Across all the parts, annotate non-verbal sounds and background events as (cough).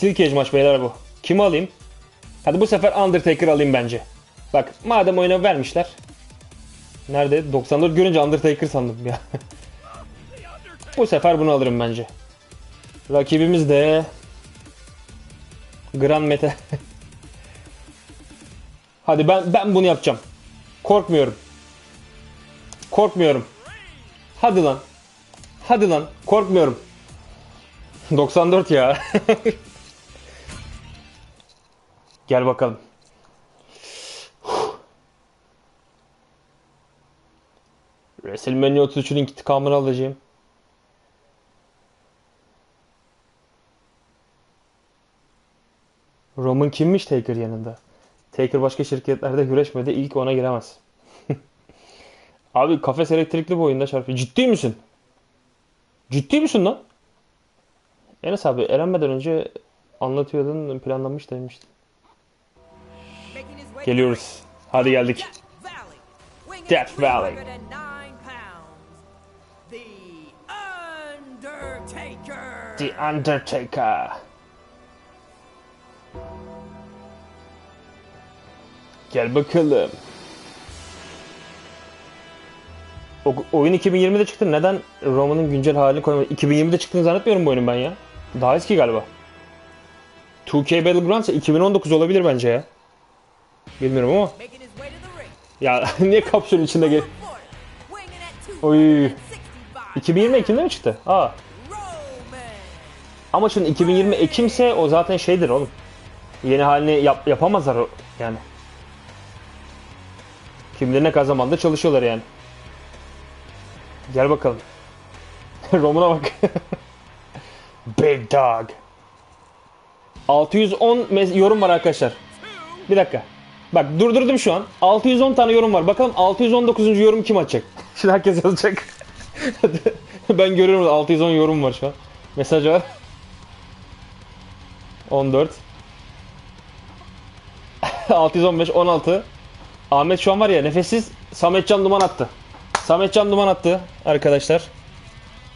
Steel Cage maç beyler bu. Kimi alayım? Hadi bu sefer Undertaker alayım bence. Bak madem oyuna vermişler. Nerede? 94 görünce Undertaker sandım ya. (laughs) bu sefer bunu alırım bence. Rakibimiz de Grand Mete. (laughs) Hadi ben ben bunu yapacağım. Korkmuyorum. Korkmuyorum. Hadi lan. Hadi lan. Korkmuyorum. 94 ya. (laughs) Gel bakalım. WrestleMania 33'ün intikamını alacağım. Roman kimmiş Taker yanında? Taker başka şirketlerde güreşmedi. İlk ona giremez. (laughs) Abi kafes elektrikli bu oyunda çarpıyor. Ciddi misin? Ciddi misin lan? Enes abi elenmeden önce anlatıyordun planlanmış demiştin. Geliyoruz. Hadi geldik. Death Valley. Weighing Death in at Valley. 309 pounds. The Undertaker. The Undertaker. Gel bakalım. O, oyun 2020'de çıktı. Neden Roman'ın güncel halini koymadı? 2020'de çıktığını zannetmiyorum bu oyunun ben ya. Daha eski galiba. 2K Battlegrounds 2019 olabilir bence ya. Bilmiyorum ama. Ya (laughs) niye kapsülün içinde gel? Oy. 265 2020 Ekim'de mi çıktı? Aa. Ama şimdi 2020 Ekim'se o zaten şeydir oğlum. Yeni halini yap, yapamazlar yani. Kim bilir ne kadar çalışıyorlar yani. Gel bakalım. (laughs) Roman'a bak. (laughs) Big Dog. 610 mes- yorum var arkadaşlar. Bir dakika. Bak durdurdum şu an. 610 tane yorum var. Bakalım 619. yorum kim atacak? (laughs) Şimdi herkes yazacak. (laughs) ben görüyorum 610 yorum var şu an. Mesaj var. 14 615 16 Ahmet şu an var ya nefessiz Sametcan duman attı. Sametcan duman attı arkadaşlar.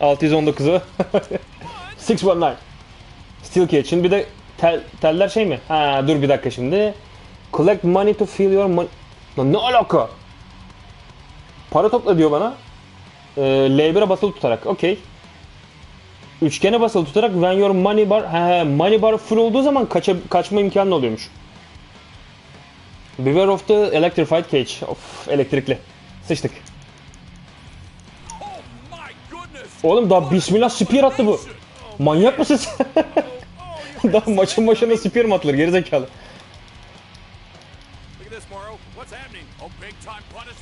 619'u 619 (laughs) Steel. Şimdi bir de tel, teller şey mi? Ha dur bir dakika şimdi. Collect money to fill your money. Lan ne alaka? Para topla diyor bana. Ee, L1'e basılı tutarak. Okey. Üçgene basılı tutarak when your money bar he, money bar full olduğu zaman kaça, kaçma imkanı oluyormuş. Beware of the electrified cage. Of elektrikli. Sıçtık. Oğlum daha bismillah spear attı bu. Manyak mısın sen? (laughs) daha maçın başına spear mi atılır gerizekalı.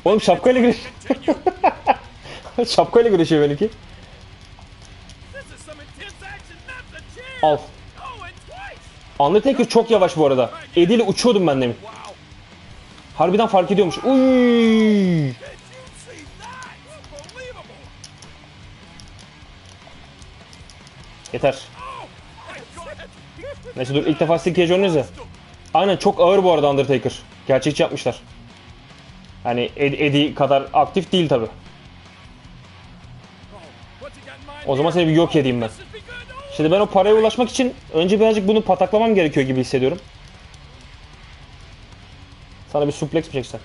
Oğlum şapkayla güreş. Şapkayla güreşiyor benimki. Al. Oh. Undertaker çok yavaş bu arada. Eddie ile uçuyordum ben demin. Harbiden fark ediyormuş. Uy. Yeter. Oh. Neyse dur ilk defa Steel Cage oynuyoruz ya. Aynen çok ağır bu arada Undertaker. Gerçekçi yapmışlar. Hani Ed- Eddie kadar aktif değil tabi. O zaman seni bir yok edeyim ben. Şimdi ben o paraya ulaşmak için önce birazcık bunu pataklamam gerekiyor gibi hissediyorum. Sana bir suplex mi çeksem?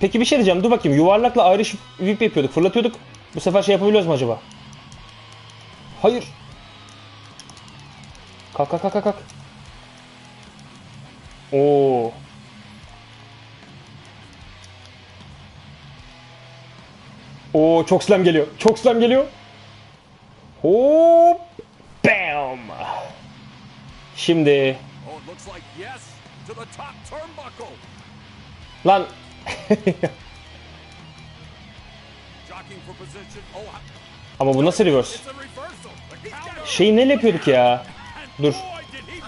Peki bir şey diyeceğim. Dur bakayım. Yuvarlakla Irish whip yapıyorduk. Fırlatıyorduk. Bu sefer şey yapabiliyoruz mu acaba? Hayır. Kalk kalk kalk, kalk. Oo. Oo çok slam geliyor. Çok slam geliyor. Hop. Bam. Şimdi oh, lan. (laughs) Oh, ama bu nasıl reverse? Şeyi neyle yapıyorduk ya? Dur. Boy, did he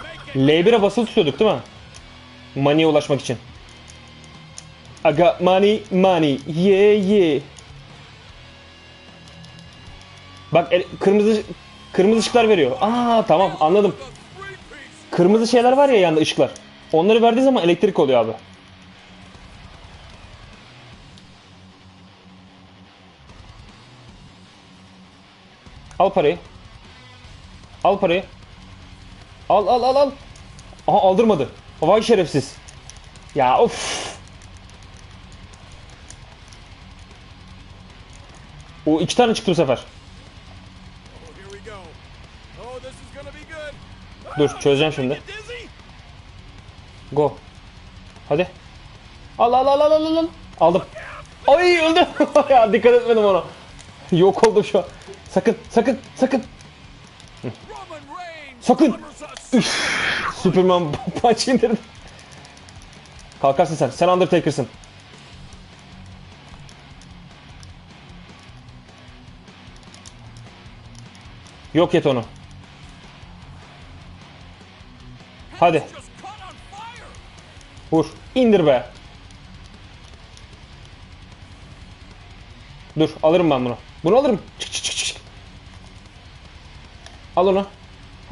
make it. L1'e basılı tutuyorduk değil mi? Money'e ulaşmak için. Got money, money, yeah yeah. Bak kırmızı kırmızı ışıklar veriyor. Aa tamam anladım. Kırmızı şeyler var ya yanında ışıklar. Onları verdiği zaman elektrik oluyor abi. Al parayı. Al parayı. Al al al al. Aha aldırmadı. Vay şerefsiz. Ya of. O iki tane çıktı bu sefer. Dur çözeceğim şimdi. Go. Hadi. Al al al al al al. Aldım. Ay öldü. (laughs) ya dikkat etmedim ona. Yok oldum şu an. Sakın sakın sakın. Reigns Sakın. us. Superman (laughs) punch indirdi. Kalkarsın sen. Sen Undertaker'sın. Yok et onu. Hadi vur. İndir be. Dur alırım ben bunu. Bunu alırım. Çık çık çık çık. Al onu.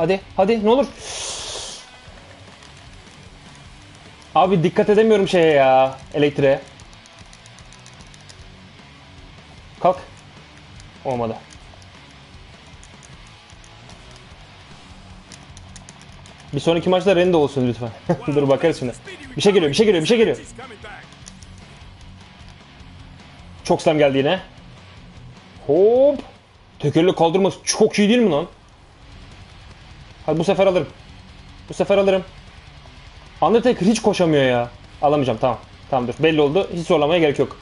Hadi hadi ne olur. Abi dikkat edemiyorum şeye ya. Elektriğe. Kalk. Olmadı. Bir sonraki maçta Rende olsun lütfen. (laughs) Dur bakarız şimdi. Bir şey geliyor, bir şey geliyor, bir şey geliyor. Çok slam geldi yine. Hop. Tekerle kaldırması çok iyi değil mi lan? Hadi bu sefer alırım. Bu sefer alırım. Undertaker hiç koşamıyor ya. Alamayacağım tamam. Tamam dur belli oldu. Hiç zorlamaya gerek yok.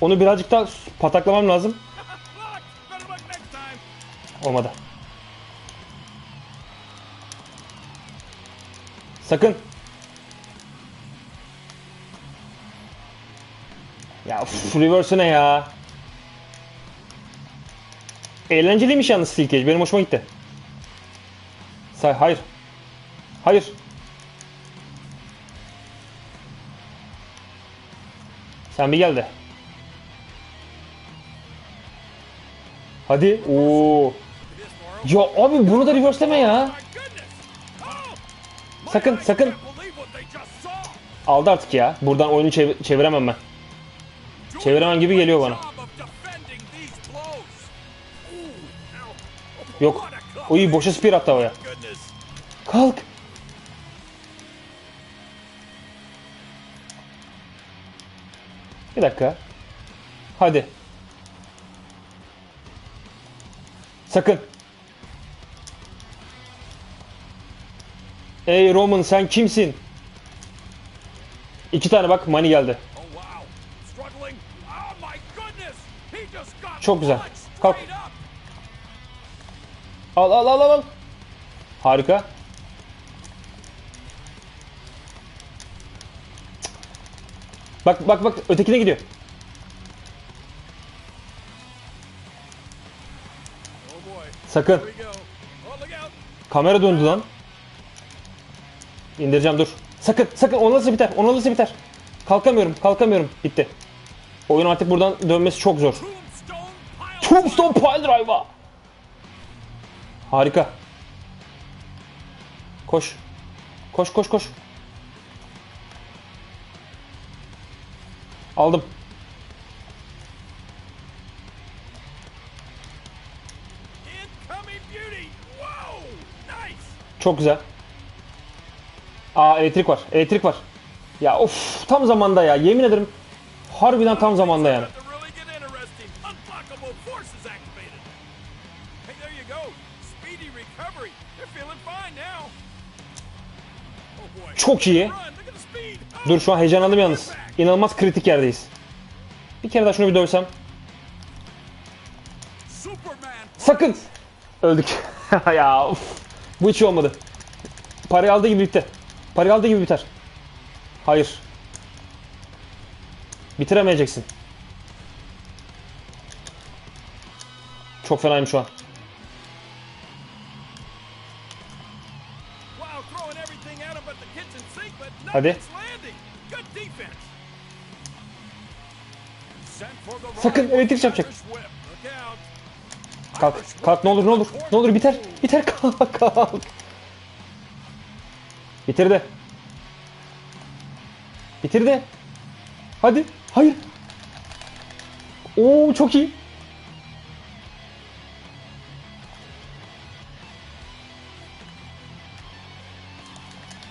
Onu birazcık daha pataklamam lazım. Olmadı. Sakın. Ya uf, reverse ne ya? Eğlenceliymiş yalnız Steel Cage. Benim hoşuma gitti. Say hayır. Hayır. Sen bir gel de. Hadi. Oo. Ya abi bunu da reverseleme ya. Sakın, sakın. Aldı artık ya. Buradan oyunu çev- çeviremem ben. Çeviremem gibi geliyor bana. Yok. İyi boşa spear attı havaya. Kalk. Bir dakika. Hadi. Sakın. Ey Roman sen kimsin? İki tane bak money geldi. Oh. Oh Çok güzel. Kalk. al al al al. Harika. Bak bak bak ötekine gidiyor. Sakın. Kamera döndü lan. İndireceğim dur. Sakın sakın onu nasıl biter? Onu nasıl biter? Kalkamıyorum kalkamıyorum. Bitti. Oyun artık buradan dönmesi çok zor. Tombstone Pile Drive'a. Harika. Koş. Koş koş koş. Aldım. Çok güzel. Aa elektrik var. Elektrik var. Ya of tam zamanda ya. Yemin ederim. Harbiden tam zamanda yani. Çok iyi. Dur şu an heyecanlandım yalnız. İnanılmaz kritik yerdeyiz. Bir kere daha şunu bir dövsem. Sakın. Öldük. (laughs) ya of. Bu hiç iyi olmadı. Parayı aldığı gibi bitti. Parayı aldığı gibi biter. Hayır. Bitiremeyeceksin. Çok fenayım şu an. Wow, Sakın, elektrik çarpacak. Kalk. Kalk ne olur ne olur. Ne olur biter. Biter (laughs) kalk kalk. Bitirdi. Bitirdi. Hadi. Hayır. Oo çok iyi.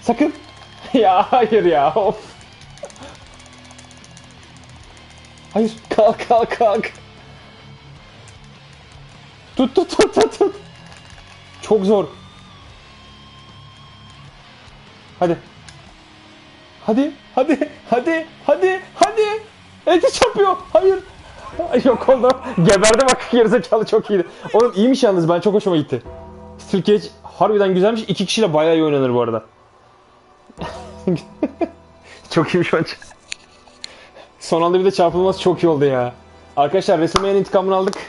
Sakın. (laughs) ya hayır ya. Of. Hayır. (laughs) Kalk kalk kalk. Tut tut tut tut tut. Çok zor. Hadi. Hadi, hadi, hadi, hadi, hadi. Eti çarpıyor. Hayır. Ay, (laughs) Yok oldu. Geberdi bak gerizekalı çok iyiydi. Oğlum iyiymiş yalnız ben çok hoşuma gitti. Steel Cage harbiden güzelmiş. İki kişiyle bayağı iyi oynanır bu arada. (laughs) çok iyiymiş maç. Son anda bir de çarpılması çok iyi oldu ya. Arkadaşlar WrestleMania'nın intikamını aldık.